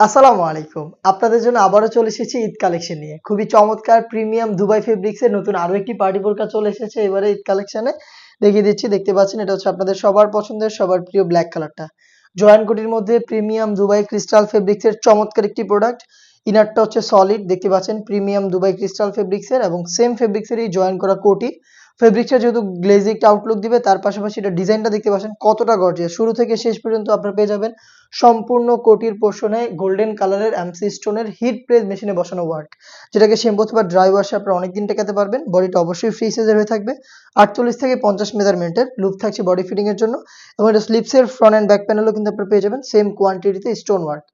আসসালামু আলাইকুম। আপনাদের জন্য আবারও চলে এসেছি ঈদ কালেকশন নিয়ে। খুবই চমৎকার প্রিমিয়াম দুবাই ফেব্রিক্স এর নতুন আরও একটি পার্টি বোরকা চলে এসেছে এবারে ঈদ কালেকশনে। দেখিয়ে দিচ্ছি, দেখতে পাচ্ছেন, এটা হচ্ছে আপনাদের সবার পছন্দের, সবার প্রিয় ব্ল্যাক কালারটা জয়ান কোটির মধ্যে প্রিমিয়াম দুবাই ক্রিস্টাল ফেব্রিক্স এর চমৎকার একটি প্রোডাক্ট ইনারটা হচ্ছে সলিড দেখতে পাচ্ছেন, প্রিমিয়াম দুবাই ক্রিস্টাল ফেব্রিক্স এর এবং সেম ফেব্রিক্স এরই জয়েন করা কোটি। ফেব্রিক্সটা যেহেতু গ্লেজি একটা আউটলুক দিবে, তার পাশাপাশি এটা ডিজাইনটা দেখতে পাচ্ছেন কতটা গর্জিয়াস শুরু থেকে শেষ পর্যন্ত আপনারা পেয়ে যাবেন সম্পূর্ণ কোটির পোর্শনে গোল্ডেন কালারের এমসি স্টোনের হিট প্রেস মেশিনে বসানো ওয়ার্ক যেটাকে শ্যাম্পু অথবা ড্রাই ওয়াশে আপনারা অনেকদিন টেকাতে পারবেন। বডিটা অবশ্যই ফ্রি সাইজের হয়ে থাকবে। আটচল্লিশ থেকে পঞ্চাশ মেজারমেন্টের লুপ থাকছে বডি ফিটিং এর জন্য। এবং এটা স্লিপসের ফ্রন্ট অ্যান্ড ব্যাক প্যানেলও কিন্তু আপনারা পেয়ে যাবেন। সেম কোয়ান্টিটিতে স্টোন ওয়ার্ক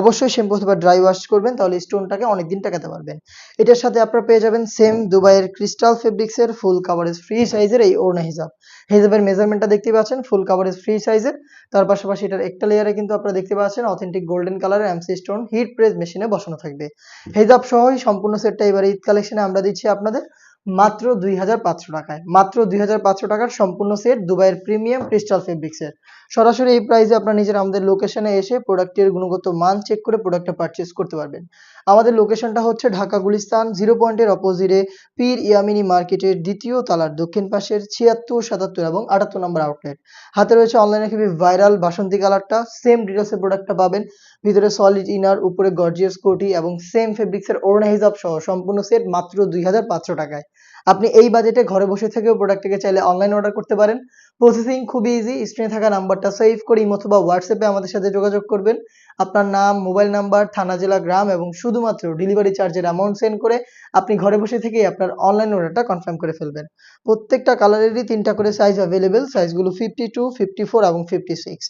অবশ্যই শ্যাম্পু অথবা ড্রাই ওয়াশ করবেন, তাহলে স্টোনটাকে অনেকদিন টেকাতে পারবেন। এটার সাথে আপনারা পেয়ে যাবেন সেম দুবাইয়ের ক্রিস্টাল ফেব্রিক্সের ফুল কাভারেজ ফ্রি সাইজের এই ওড়না হিজাব। হিজাবের মেজারমেন্টটা দেখতে পাচ্ছেন ফুল কাভারেজ ফ্রি সাইজের তার পাশাপাশি এটার একটা লেয়ারে কিন্তু আপনারা দেখতে পাচ্ছেন অথেন্টিক গোল্ডেন কালারের এমসি স্টোন হিট প্রেস মেশিনে বসানো থাকবে। হিজাব সহই সম্পূর্ণ সেটটা এবার ঈদ কালেকশনে আমরা দিচ্ছি আপনাদের। মাত্র দুই হাজার পাঁচশো টাকায়। মাত্র দুই হাজার পাঁচশো টাকার সম্পূর্ণ সেট দুবাইয়ের প্রিমিয়াম ক্রিস্টাল ফেব্রিক্সের সরাসরি এই প্রাইসে আপনারা নিজের আমাদের লোকেশনে এসে প্রোডাক্টের গুণগত মান চেক করে প্রোডাক্টটা পারচেস করতে পারবেন। আমাদের লোকেশনটা হচ্ছে ঢাকা গুলিস্তান জিরো পয়েন্টের অপোজিটে পীর ইয়ামিনী মার্কেটের দ্বিতীয় তালার দক্ষিণ পাশের ছিয়াত্তর, সাতাত্তর এবং আটাত্তর নম্বর আউটলেট হাতে রয়েছে অনলাইনে খুবই ভাইরাল বাসন্তী কালারটা সেম ডিটেলসের প্রোডাক্টটা পাবেন। ভিতরে সলিড ইনার উপরে গর্জিয়াস কোটি এবং সেম ফেব্রিক্সের ওড়না হিসাব সহ সম্পূর্ণ সেট মাত্র দুই হাজার পাঁচশো টাকায়। আপনি এই বাজেটে ঘরে বসে থেকেও প্রোডাক্টটাকে চাইলে অনলাইন অর্ডার করতে পারেন। প্রসেসিং খুবই ইজি স্ক্রিনে থাকা নাম্বারটা সেভ করে অথবা হোয়াটসঅ্যাপে আমাদের সাথে যোগাযোগ করবেন। আপনার নাম মোবাইল নাম্বার থানা, জেলা, গ্রাম এবং শুধুমাত্র ডেলিভারি চার্জের অ্যামাউন্ট সেন্ড করে আপনি ঘরে বসে থেকেই আপনার অনলাইন অর্ডারটা কনফার্ম করে ফেলবেন। প্রত্যেকটা কালারেরই তিনটা করে সাইজ অ্যাভেলেবেল সাইজগুলো ফিফটি টু ফিফটি ফোর এবং ফিফটি সিক্স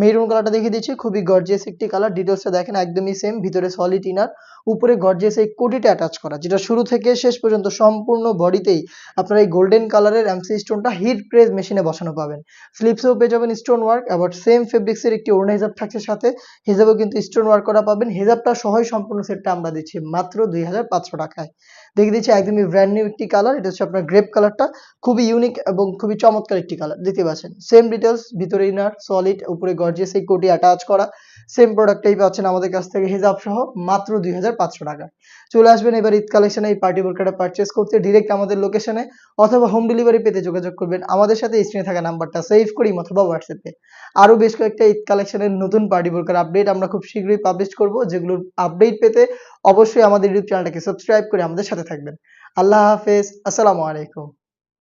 মেরুন কালারটা দেখিয়ে দিচ্ছি, খুবই গর্জিয়াস একটি কালার ডিটেলসটা দেখেন একদমই সেম ভিতরে সলিড ইনার উপরে গর্জিয়াস এই কোটিটা অ্যাটাচ করা, যেটা শুরু থেকে শেষ পর্যন্ত সম্পূর্ণ বডিতেই আপনারা এই গোল্ডেন কালারের এমসি স্টোনটা হিট প্রেস মেশিনে বসানো পাবেন। স্লিপসেও পেয়ে যাবেন স্টোন ওয়ার্ক আবার সেম ফেব্রিক্সের একটি ওড়না হিজাব থাকছে সাথে হিজাবেও কিন্তু স্টোন ওয়ার্ক করা পাবেন। হিজাবটা সহই সম্পূর্ণ সেটটা আমরা দিচ্ছি মাত্র দুই হাজার পাঁচশো টাকায়। দেখে দিচ্ছি একদমই ব্র্যান্ড নিউ একটি কালার এটা হচ্ছে আপনার গ্রেপ কালারটা খুবই ইউনিক এবং খুবই চমৎকার একটি কালার দেখতে পাচ্ছেন। সেম ডিটেলস ভিতরে ইনার সলিড উপরে গর্জিয়াস এই কোটি অ্যাটাচ করা। সেম প্রোডাক্টটাই পাচ্ছেন আমাদের কাছ থেকে হিজাব সহ মাত্র দুই হাজার হাজার পাঁচশো টাকা। চলে আসবেন এবার ঈদ কালেকশনে এই পার্টি বোরকাটা পারচেস করতে ডিরেক্ট আমাদের লোকেশনে অথবা হোম ডেলিভারি পেতে যোগাযোগ করবেন। আমাদের সাথে স্ক্রিনে থাকা নাম্বারটা সেভ করি অথবা হোয়াটসঅ্যাপে আরও বেশ কয়েকটা ঈদ কালেকশনের নতুন পার্টি বোরকার আপডেট আমরা খুব শীঘ্রই পাবলিশ করব, যেগুলোর আপডেট পেতে অবশ্যই আমাদের ইউটিউব চ্যানেলটাকে সাবস্ক্রাইব করে আমাদের সাথে থাকবেন। আল্লাহ হাফেজ, আসসালামু আলাইকুম।